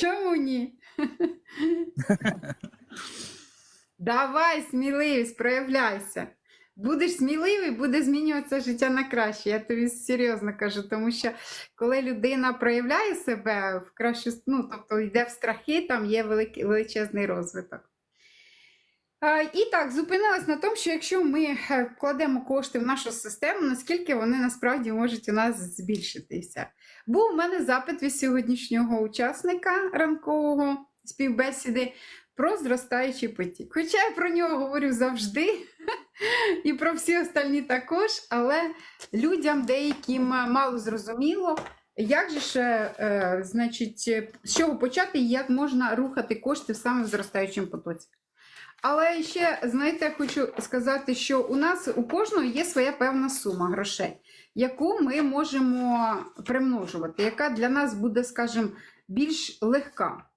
Чому ні? Давай, сміливість, проявляйся. Будеш сміливий, буде змінюватися життя на краще. Я тобі серйозно кажу, тому що коли людина проявляє себе в кращу, ну, тобто йде в страхи, там є великий, величезний розвиток. А, І так, зупинилась на тому, що якщо ми е, вкладемо кошти в нашу систему, наскільки вони насправді можуть у нас збільшитися. Був у мене запит від сьогоднішнього учасника ранкового співбесіди про зростаючий потік. Хоча я про нього говорю завжди, і про всі остальні також, але людям деяким мало зрозуміло, як же ж, е, е, значить, е, з чого почати і як можна рухати кошти саме в зростаючому потоці. Але ще, знаєте, хочу сказати, що у нас у кожного є своя певна сума грошей, яку ми можемо примножувати, яка для нас буде, скажімо, більш легка.